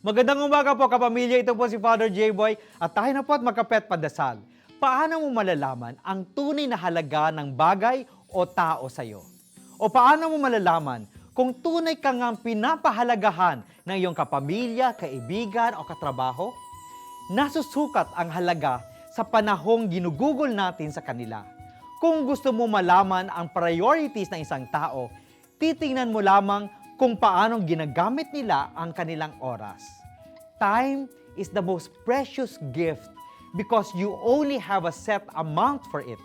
Magandang umaga po kapamilya, ito po si Father J-Boy at tayo na po at magkapet padasal. Paano mo malalaman ang tunay na halaga ng bagay o tao sa iyo? O paano mo malalaman kung tunay ka nga pinapahalagahan ng iyong kapamilya, kaibigan o katrabaho? Nasusukat ang halaga sa panahong ginugugol natin sa kanila. Kung gusto mo malaman ang priorities ng isang tao, titingnan mo lamang kung paanong ginagamit nila ang kanilang oras. Time is the most precious gift because you only have a set amount for it.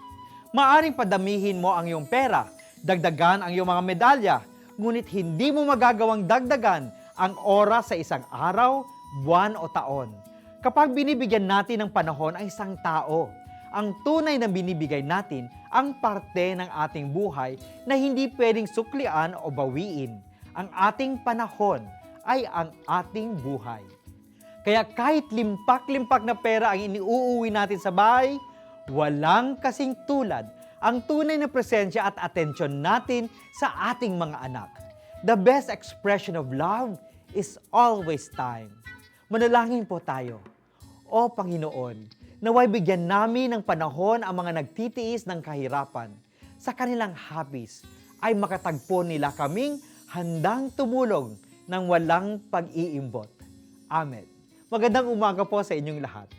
Maaring padamihin mo ang iyong pera, dagdagan ang iyong mga medalya, ngunit hindi mo magagawang dagdagan ang oras sa isang araw, buwan o taon. Kapag binibigyan natin ng panahon ang isang tao, ang tunay na binibigay natin ang parte ng ating buhay na hindi pwedeng suklian o bawiin. Ang ating panahon ay ang ating buhay. Kaya kahit limpak-limpak na pera ang iniuuwi natin sa bahay, walang kasing tulad ang tunay na presensya at atensyon natin sa ating mga anak. The best expression of love is always time. Manalangin po tayo. O Panginoon, naway bigyan namin ng panahon ang mga nagtitiis ng kahirapan. Sa kanilang habis ay makatagpo nila kaming handang tumulong ng walang pag-iimbot. Amen. Magandang umaga po sa inyong lahat.